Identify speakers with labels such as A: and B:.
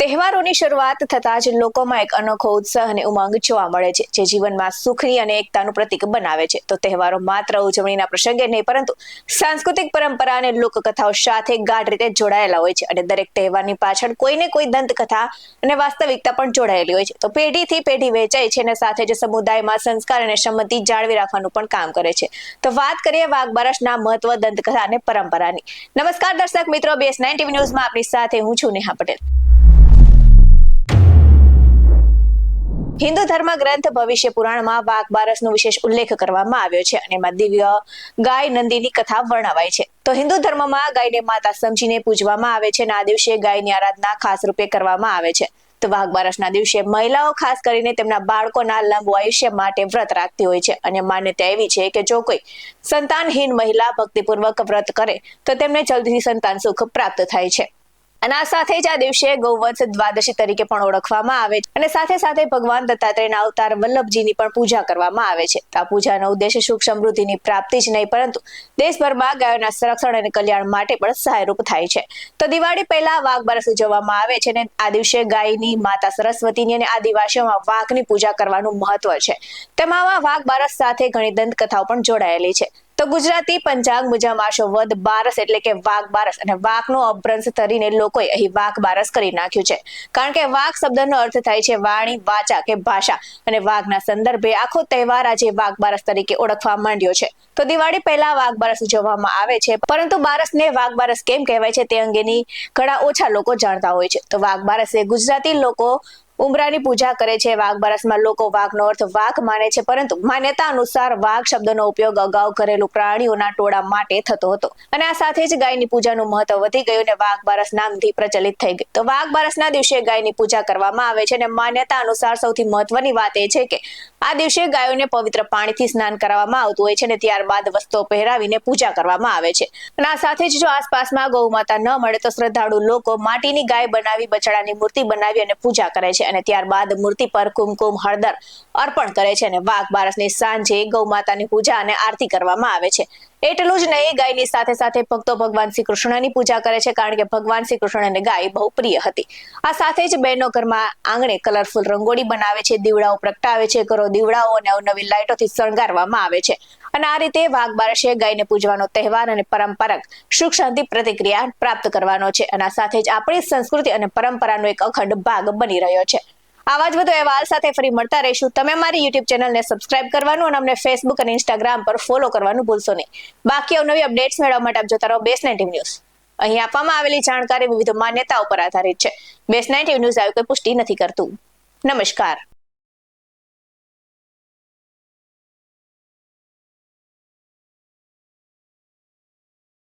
A: તહેવારોની શરૂઆત થતાં જ લોકોમાં એક અનોખો ઉત્સાહ અને ઉમંગ જોવા મળે છે, જે જીવનમાં સુખની અને એકતાનું પ્રતીક બનાવે છે. તો તહેવારો માત્ર ઉજવણીના પ્રસંગે નહીં, પરંતુ સાંસ્કૃતિક પરંપરા અને લોકકથાઓ સાથે ગાઢ રીતે જોડાયેલા હોય છે અને દરેક તહેવારની પાછળ કોઈને કોઈ દંતકથા અને વાસ્તવિકતા પણ જોડાયેલી હોય છે. તો પેઢીથી પેઢી વહેંચાય છે અને સાથે જ સમુદાયમાં સંસ્કાર અને સંમતિ જાળવી રાખવાનું પણ કામ કરે છે. તો વાત કરીએ વાઘબારસના મહત્વ દંતકથા અને પરંપરાની. નમસ્કાર દર્શક મિત્રો, બેસ નાઇન ટીવી ન્યૂઝમાં આપની સાથે હું છું નેહા પટેલ. હિન્દુ ધર્મ ગ્રંથ ભવિષ્ય પુરાણમાં વાઘ બારસનો વિશેષ ઉલ્લેખ કરવામાં આવ્યો છે અને એમાં દિવ્ય ગાય નંદીની કથા વર્ણવાય છે. તો હિન્દુ ધર્મમાં ગાયને માતા સમજીને પૂજવામાં આવે છે અને આ દિવસે ગાયની આરાધના ખાસ રૂપે કરવામાં આવે છે. તો વાઘ બારસના દિવસે મહિલાઓ ખાસ કરીને તેમના બાળકોના લાંબુ આયુષ્ય માટે વ્રત રાખતી હોય છે. અને માન્યતા એવી છે કે જો કોઈ સંતાનહીન મહિલા ભક્તિપૂર્વક વ્રત કરે, તો તેમને જલ્દીથી સંતાન સુખ પ્રાપ્ત થાય છે. અને આ સાથે જ આ દિવસે ગૌવંશ દ્વાદશી તરીકે પણ ઓળખવામાં આવે છે. અને સાથે સાથે ભગવાન દત્તાત્રેયના અવતાર વલ્લભજીની પણ પૂજા કરવામાં આવે છે. આ પૂજાનો ઉદ્દેશ સુખ સમૃદ્ધિની પ્રાપ્તિ જ નહીં, પરંતુ દેશભરમાં ગાયોના સંરક્ષણ અને કલ્યાણ માટે પણ સહાયરૂપ થાય છે. તો દિવાળી પહેલા વાઘ બારસ ઉજવવામાં આવે છે અને આ દિવસે ગાયની માતા સરસ્વતીની અને આદિવાસીઓમાં વાઘની પૂજા કરવાનું મહત્વ છે. તેમાં વાઘ બારસ સાથે ઘણી દંતકથાઓ પણ જોડાયેલી છે. તો ગુજરાતી પંચાંગ મુજબ આશો વદ બારસ એટલે કે વાઘ બારસ. અને વાઘનો અભ્રંશ ધરીને લોકોએ અહીં વાઘ બારસ કરી નાખ્યું છે. કારણ કે વાઘ શબ્દનો અર્થ થાય છે વાણી, વાચા કે ભાષા. અને વાઘના સંદર્ભે આખો તહેવાર આજે વાઘ બારસ તરીકે ઓળખવા માંડ્યો છે. તો દિવાળી પહેલા વાઘ બારસ ઉજવવામાં આવે છે, પરંતુ બારસને વાઘ બારસ કેમ કહેવાય છે તે અંગેની ઘણા ઓછા લોકો જાણતા હોય છે. તો વાઘ બારસ એ ગુજરાતી લોકો ઉમરાની પૂજા કરે છે. વાઘ બારસમાં લોકો વાઘનો અર્થ વાઘ માને છે, પરંતુ માન્યતા અનુસાર વાઘ શબ્દનો ઉપયોગ અગાઉ કરેલું પ્રાણીઓના ટોળા માટે થતો હતો. અને આ સાથે જ ગાયની પૂજાનું મહત્વ વધી ગયું અને વાઘ બારસ નામથી પ્રચલિત થઈ ગયું. તો વાઘ બારસના દિવસે ગાયની પૂજા કરવામાં આવે છે અને માન્યતા અનુસાર સૌથી મહત્વની વાત એ છે કે આ દિવસે ગાયોને પવિત્ર પાણીથી સ્નાન કરાવવામાં આવતું હોય છે અને ત્યારબાદ વસ્ત્રો પહેરાવીને પૂજા કરવામાં આવે છે. અને આ સાથે જ જો આસપાસમાં ગૌ માતા ન મળે તો શ્રદ્ધાળુ લોકો માટીની ગાય બનાવી, બછડાની મૂર્તિ બનાવી અને પૂજા કરે છે. અને ત્યારબાદ મૂર્તિ પર કુમકુમ હળદર અર્પણ કરે છે અને વાઘ બારસની સાંજે ગૌ માતાની પૂજા અને આરતી કરવામાં આવે છે. એટલું જ નહીં, ગાયની સાથે સાથે ભક્તો ભગવાન શ્રી કૃષ્ણની પૂજા કરે છે, કારણ કે ભગવાન શ્રી કૃષ્ણને ગાય બહુ પ્રિય હતી. આ સાથે જ બહેનો ઘરમાં આંગણે કલરફુલ રંગોળી બનાવે છે, દીવડાઓ પ્રગટાવે છે, ઘરો દીવડાઓ અને અવનવી લાઇટોથી શણગારવામાં આવે છે. અને આ રીતે વાઘ બારસે ગાયને પૂજવાનો તહેવાર અને પરંપરાક સુખ શાંતિ પ્રતિક્રિયા પ્રાપ્ત કરવાનો છે. અને સાથે જ આપણી સંસ્કૃતિ અને પરંપરાનો એક અખંડ ભાગ બની રહ્યો છે. આવા જ વધુ અહેવાલ સાથે ફરી મળતા રહીશું. તમે મારી યુટ્યુબ ચેનલને સબસ્ક્રાઇબ કરવાનું અને અમને ફેસબુક અને ઇન્સ્ટાગ્રામ પર ફોલો કરવાનું ભૂલશો નહીં. બાકી અવનવી અપડેટ્સ મેળવવા માટે આપ જોતા રહો બેસ નાઇન્ટીવ ન્યૂઝ અહીં આપવામાં આવેલી જાણકારી વિવિધ માન્યતાઓ પર આધારિત છે. બેસ નાઇન્ટીવ ન્યૂઝ આવી કોઈ પુષ્ટિ નથી કરતું. નમસ્કાર.